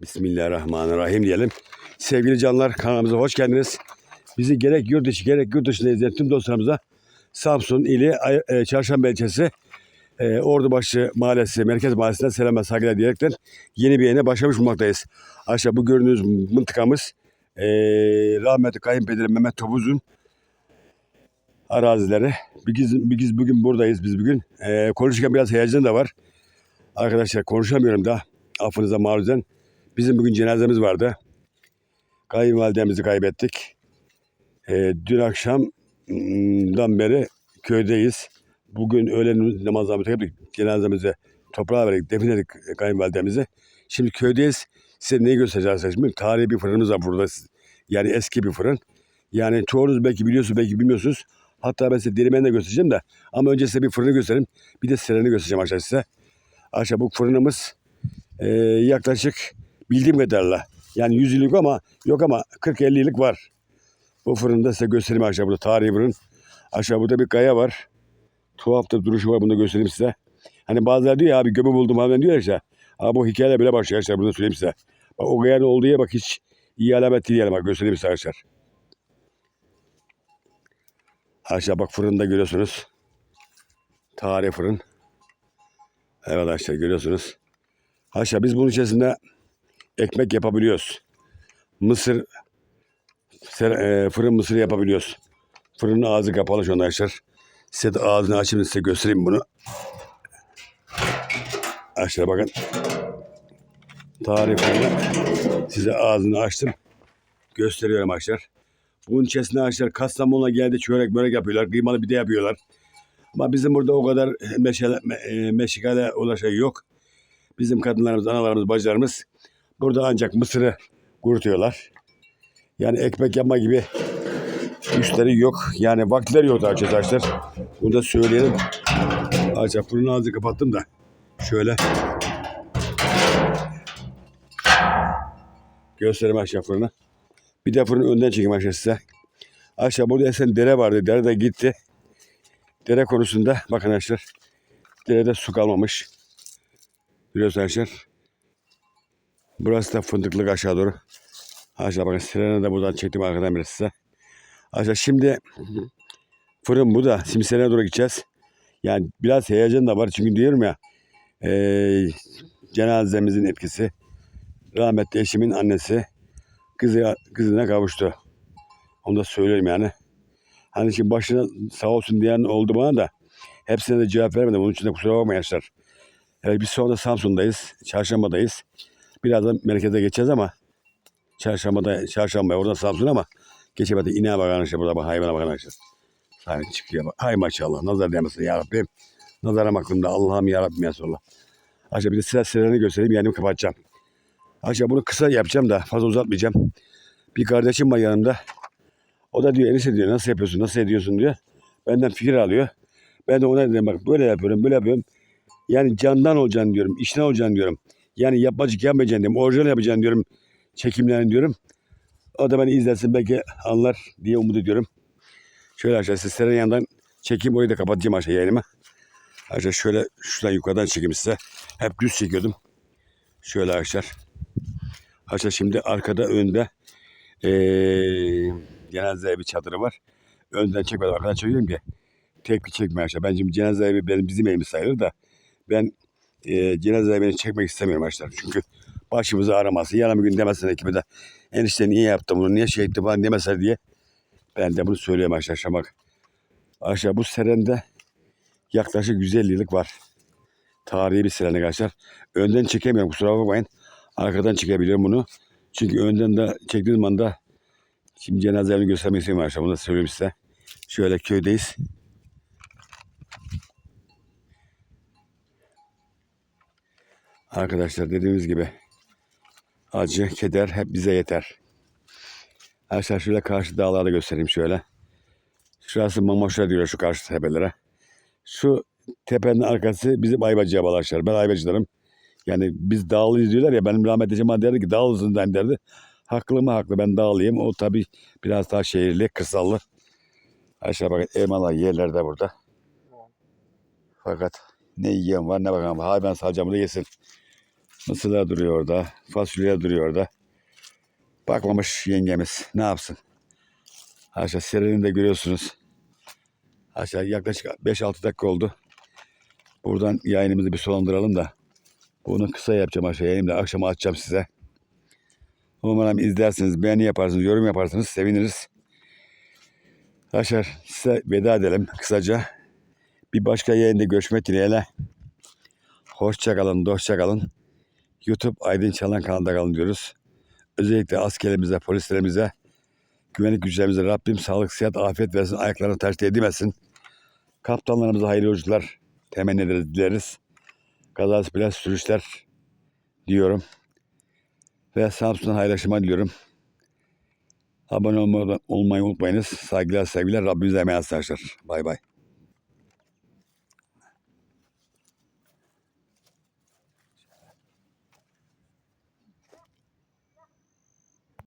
Bismillahirrahmanirrahim diyelim. Sevgili canlar kanalımıza hoş geldiniz. Bizi gerek yurt içi gerek yurt dışında izleyen tüm dostlarımıza Samsun ili e, Çarşamba ilçesi e, Ordubaşı Mahallesi, Merkez Mahallesi'nden selam ve saygılar diyerekten yeni bir yayına başlamış bulmaktayız. Aşağı bu gördüğünüz mıntıkamız e, rahmetli kayınpederim Mehmet Topuz'un arazileri. Biz, biz bugün buradayız biz bugün. E, konuşurken biraz heyecan da var. Arkadaşlar konuşamıyorum da affınıza maruzen. Bizim bugün cenazemiz vardı. Kayınvalidemizi kaybettik. Ee, dün akşamdan beri köydeyiz. Bugün öğlen namazlarımızı yaptık. Cenazemizi toprağa verdik, defnedik kayınvalidemizi. Şimdi köydeyiz. Size neyi göstereceğiz şimdi? Tarihi bir fırınımız var burada. Yani eski bir fırın. Yani çoğunuz belki biliyorsunuz, belki bilmiyorsunuz. Hatta ben size derimeni de göstereceğim de. Ama önce size bir fırını göstereyim. Bir de sireni göstereceğim aşağı size. Aşağı bu fırınımız ee, yaklaşık bildiğim kadarıyla yani 100 yıllık ama yok ama 40-50 yıllık var. Bu fırında size göstereyim aşağı burada tarihi fırın. Aşağı burada bir kaya var. Tuhaf da duruşu var bunu da göstereyim size. Hani bazıları diyor ya abi gömü buldum falan diyor işte. Abi bu hikaye bile başlıyor arkadaşlar bunu söyleyeyim size. Bak o kayanın olduğu yer bak hiç iyi alamet değil yani bak göstereyim size arkadaşlar. Aşağı bak fırında görüyorsunuz. Tarihi fırın. Evet arkadaşlar görüyorsunuz. Haşa biz bunun içerisinde ekmek yapabiliyoruz. Mısır, e, fırın mısırı yapabiliyoruz. Fırının ağzı kapalı şu anda arkadaşlar. Size de ağzını açayım size göstereyim bunu. Aşağı bakın. Tarifini size ağzını açtım. Gösteriyorum arkadaşlar. Bunun içerisinde arkadaşlar Kastamonu'na geldi çörek börek yapıyorlar. Kıymalı bir de yapıyorlar. Ama bizim burada o kadar meşale, me- e, meşgale ulaşan yok. Bizim kadınlarımız, analarımız, bacılarımız burada ancak mısırı kurutuyorlar. Yani ekmek yapma gibi güçleri yok. Yani vaktileri yok arkadaşlar. Bunu da söyleyelim. Ayrıca fırının ağzını kapattım da. Şöyle. Göstereyim aşağı fırını. Bir de fırını önden çekeyim aşağı size. Aşağı burada esen dere vardı. Dere de gitti. Dere konusunda bakın arkadaşlar. Derede su kalmamış. Biliyorsunuz arkadaşlar. Burası da fındıklık aşağı doğru. Aşağı bakın sirene de buradan çektim arkadan biraz size. Aşağı şimdi fırın bu da. Şimdi sirene doğru gideceğiz. Yani biraz heyecan da var çünkü diyorum ya eee cenazemizin etkisi. Rahmetli eşimin annesi kızı, kızına kavuştu. Onu da söyleyeyim yani. Hani şimdi başına sağ olsun diyen oldu bana da hepsine de cevap vermedim. Onun için de kusura bakmayın arkadaşlar. Evet, biz sonra Samsun'dayız. Çarşamba'dayız. Birazdan merkeze geçeceğiz ama Çarşamba'da, Çarşamba oradan Samsun ama geçemedik. İneğe bakın arkadaşlar. Burada bak hayvana bakın arkadaşlar. Sahibi çıkıyor bak. Hay maşallah. Nazar değmesin ya Rabbim. Nazarım aklımda. Allah'ım ya Rabbim ya Resulallah. Aşağı bir de sıra sırasını göstereyim. Yani kapatacağım. Aşağı bunu kısa yapacağım da fazla uzatmayacağım. Bir kardeşim var yanımda. O da diyor enişte diyor nasıl yapıyorsun nasıl ediyorsun diyor. Benden fikir alıyor. Ben de ona dedim bak böyle yapıyorum böyle yapıyorum. Yani candan olacaksın diyorum. işten olacaksın diyorum. Yani yapmacık yapmayacaksın diyorum. Orijinal yapacaksın diyorum. Çekimlerini diyorum. O da beni izlesin belki anlar diye umut ediyorum. Şöyle aşağı sizlerin yanından çekeyim orayı da kapatacağım aşağı yayınımı. Aşağı şöyle şuradan yukarıdan çekeyim size. Hep düz çekiyordum. Şöyle aşağı. Aşağı şimdi arkada önde ee, cenaze evi çadırı var. Önden çekmedim arkadan çekiyorum ki tek bir çekme aşağı. Ben şimdi cenaze evi benim bizim evimiz sayılır da ben e, cenaze evini çekmek istemiyorum arkadaşlar. Çünkü başımızı araması. Yarın bir gün demesinler ekibe de enişte niye yaptı bunu, niye şey etti falan demesinler diye. Ben de bunu söylüyorum arkadaşlar bak. Aşağı bu serende yaklaşık 150 yıllık var. Tarihi bir seren arkadaşlar. Önden çekemiyorum kusura bakmayın. Arkadan çekebiliyorum bunu. Çünkü önden de çektiğim anda şimdi cenaze evini göstermek istiyorum arkadaşlar. Bunu da söyleyeyim size. Şöyle köydeyiz. Arkadaşlar dediğimiz gibi acı, keder hep bize yeter. Arkadaşlar şöyle karşı dağları göstereyim şöyle. Şurası Mamoşlar diyor şu karşı tepelere. Şu tepenin arkası bizim Ayvacı'ya bağlı arkadaşlar. Ben Ayvacılarım. Yani biz dağlıyız diyorlar ya benim rahmetli Cemal derdi ki dağlısın derdi. Haklı mı haklı ben dağlıyım. O tabi biraz daha şehirli, kırsallı. Aşağı bakın elmalar yerlerde burada. Fakat ne yiyen var ne bakan var. Hayvan salacağımı da yesin. Mısırlar duruyor orada. Fasulyeler duruyor orada. Bakmamış yengemiz. Ne yapsın? Aşağı serenini de görüyorsunuz. Aşağı yaklaşık 5-6 dakika oldu. Buradan yayınımızı bir sonlandıralım da. Bunu kısa yapacağım aşağı yayınımda. Akşama atacağım size. Umarım izlersiniz, beğeni yaparsınız, yorum yaparsınız. Seviniriz. Arkadaşlar size veda edelim kısaca. Bir başka yayında görüşmek dileğiyle. Hoşça kalın. YouTube Aydın Çalan kanalında kalın diyoruz. Özellikle askerlerimize, polislerimize, güvenlik güçlerimize Rabbim sağlık, sıhhat, afiyet versin. Ayaklarını ters değdirmesin. Kaptanlarımıza hayırlı yolculuklar temenni ederiz, dileriz. Kazası bile sürüşler diyorum. Ve Samsun'dan hayırlı akşamlar diliyorum. Abone olmayı unutmayınız. Saygılar sevgiler. Rabbimize emanet arkadaşlar. Bay bay.